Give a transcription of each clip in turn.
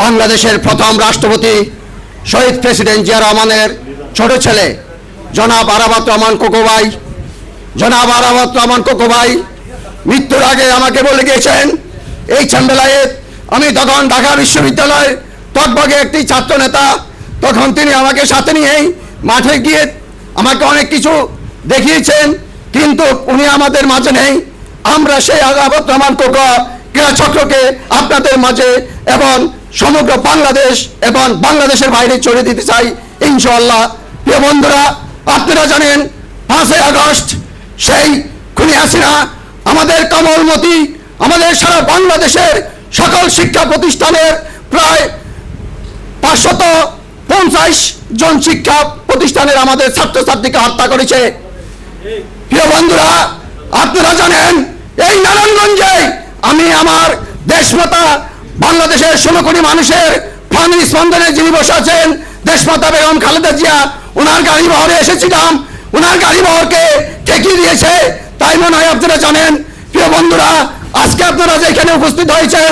বাংলাদেশের প্রথম রাষ্ট্রপতি শহীদ প্রেসিডেন্ট জিয়া রহমানের ছোট ছেলে, জনাব আরাবাত রহমান কোকোবাই জনাব আরাবাত রহমান কোকোবাই মৃত্যুর আগে আমাকে বলে গিয়েছেন, এই ছেলেবেলায় আমি তখন ঢাকা বিশ্ববিদ্যালয়ের টকবগে একটি ছাত্র নেতা, তখন তিনি আমাকে সাথে নিয়েই মাঠে গিয়ে আমাকে অনেক কিছু দেখিয়েছেন, কিন্তু উনি আমাদের মাঝে নেই। আমরা সেই আগাবত রহমান কোকা ক্রীড়া চক্রকে আপনাদের মাঝে এবং সমগ্র বাংলাদেশ এবং বাংলাদেশের বাইরে চলে দিতে চাই, ইনশাআল্লাহ। প্রিয় বন্ধুরা, আপনারা জানেন, পাঁচই আগস্ট, সেই খুনি হাসিনা, আমাদের কমলমতি, আমাদের সারা বাংলাদেশের সকল শিক্ষা প্রতিষ্ঠানের প্রায় পাঁচশত পঞ্চাশ জন শিক্ষা প্রতিষ্ঠানের আমাদের ছাত্রছাত্রীকে হত্যা করেছে। প্রিয় বন্ধুরা, আপনারা জানেন, এই নারায়ণগঞ্জে আমি আমার দেশমাতা বাংলাদেশের ষোলো কোটি মানুষের প্রাণী স্পন্দনে যিনি বসে আছেন, দেশমাতা বেগম খালেদা জিয়া ওনার গাড়ি বহরে এসেছিলাম। ওনার গাড়ি বহরকে ঠেকিয়ে দিয়েছে। তাই মনে হয় আপনারা জানেন, প্রিয় বন্ধুরা, আজকে আপনারা যেখানে উপস্থিত হয়েছেন,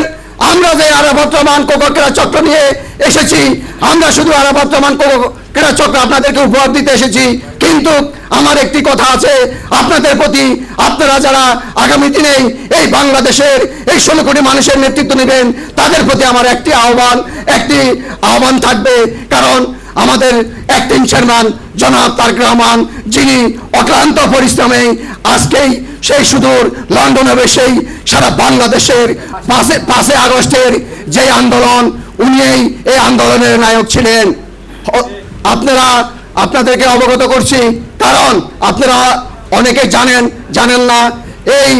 আমরা যে আরাফাত রহমান, কোকো ক্রীড়া চক্র নিয়ে এসেছি, আমরা শুধু আরাফাত রহমান, কোকো ক্রীড়া চক্র আপনাদেরকে উপহার দিতে এসেছি। কিন্তু আমার একটি কথা আছে। আপনাদের প্রতি আপনারা যারা আগামী দিনে এই বাংলাদেশের এই ষোলো কোটি মানুষের নেতৃত্ব নেবেন, তাদের প্রতি আমার একটি আহ্বান একটি আহ্বান থাকবে। কারণ আমাদের অ্যাক্টিং চেয়ারম্যান জনাব তারেক রহমান যিনি অক্লান্ত পরিশ্রমে আজকেই সেই সুদূর লন্ডনে বসেই সারা বাংলাদেশের পাশে পাঁচে আগস্টের যে আন্দোলন উনি এই আন্দোলনের নায়ক ছিলেন। আপনারা আপনাদেরকে অবগত করছি, কারণ আপনারা অনেকে জানেন জানেন না, এই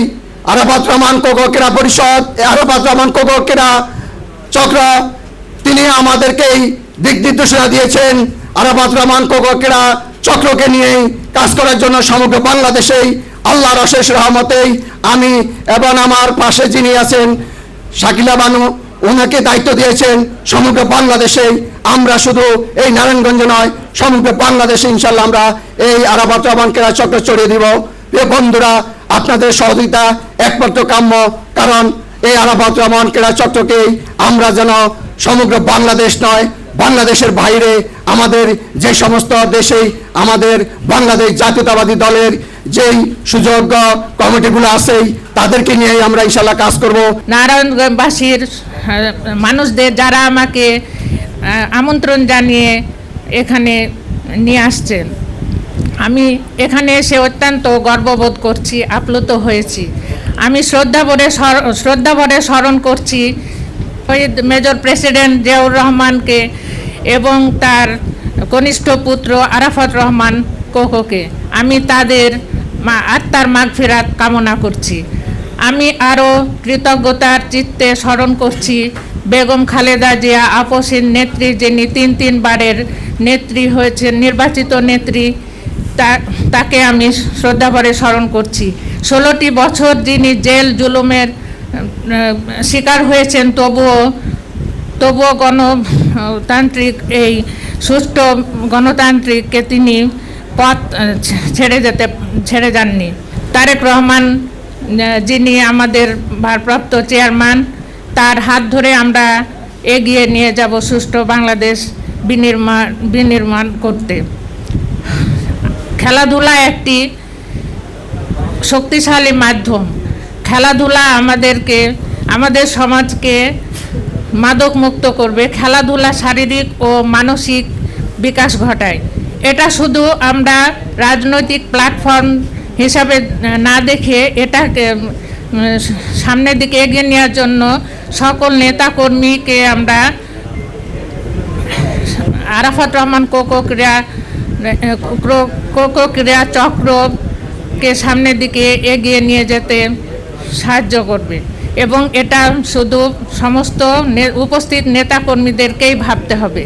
আরাফাত রহমান কোকো ক্রীড়া পরিষদ আরাফাত রহমান কোকো ক্রীড়া চক্র, তিনি আমাদেরকেই দিক নির্দেশনা দিয়েছেন, আরাফাত রহমান কোকো ক্রীড়া চক্রকে নিয়েই কাজ করার জন্য সমগ্র বাংলাদেশেই আল্লাহর অশেষ রহমতেই আমি এবং আমার পাশে যিনি আছেন, শাকিলা বানু ওনাকে দায়িত্ব দিয়েছেন সমগ্র বাংলাদেশে। আমরা শুধু এই নারায়ণগঞ্জ নয়, সমগ্র বাংলাদেশে ইনশাল্লাহ আমরা এই আরাফাত রহমান চক্র ছড়িয়ে দিব। এ বন্ধুরা, আপনাদের সহযোগিতা একমাত্র কাম্য, কারণ এই আরাফাত রহমান ক্রীড়া চক্রকেই আমরা যেন সমগ্র বাংলাদেশ নয়, বাংলাদেশের বাইরে আমাদের যে সমস্ত দেশেই আমাদের বাংলাদেশ জাতীয়তাবাদী দলের যেই সুযোগ্য কমিটিগুলো আছেই, তাদেরকে নিয়েই আমরা ইনশাল্লাহ কাজ করব। নারায়ণগঞ্জবাসীর মানুষদের যারা আমাকে আমন্ত্রণ জানিয়ে এখানে নিয়ে আসছেন, আমি এখানে এসে অত্যন্ত গর্ববোধ করছি, আপ্লুত হয়েছি। আমি শ্রদ্ধা ভরে শ্রদ্ধা ভরে স্মরণ করছি শহীদ মেজর প্রেসিডেন্ট জিয়াউর রহমানকে এবং তার কনিষ্ঠ পুত্র আরাফাত রহমান কোকোকে। আমি তাদের আত্মার মাগফিরাত কামনা করছি। আমি আরও কৃতজ্ঞতার চিত্তে স্মরণ করছি বেগম খালেদা জিয়া আপসীর নেত্রী যিনি তিন তিনবারের নেত্রী হয়েছেন, নির্বাচিত নেত্রী তাকে আমি শ্রদ্ধাভরে স্মরণ করছি। ষোলোটি বছর যিনি জেল জুলুমের শিকার হয়েছেন, তবুও তবুও গণতান্ত্রিক এই সুষ্ঠু গণতান্ত্রিককে তিনি পথ ছেড়ে যেতে, ছেড়ে যাননি। তারেক রহমান যিনি আমাদের ভারপ্রাপ্ত চেয়ারম্যান, তার হাত ধরে আমরা এগিয়ে নিয়ে যাব সুষ্ঠু বাংলাদেশ বিনির্মাণ বিনির্মাণ করতে। খেলাধুলা একটি শক্তিশালী মাধ্যম। খেলাধুলা আমাদেরকে, আমাদের সমাজকে মাদক মুক্ত করবে। খেলাধুলা শারীরিক ও মানসিক বিকাশ ঘটায়। এটা শুধু আমরা রাজনৈতিক প্ল্যাটফর্ম হিসাবে না দেখে এটাকে সামনের দিকে এগিয়ে নেওয়ার জন্য সকল নেতাকর্মীকে আমরা আরাফাত রহমান কোকো ক্রীড়া কোকো ক্রীড়া চক্রকে সামনের দিকে এগিয়ে নিয়ে যেতে সাহায্য করবে। এবং এটা শুধু সমস্ত উপস্থিত নেতাকর্মীদেরকেই ভাবতে হবে।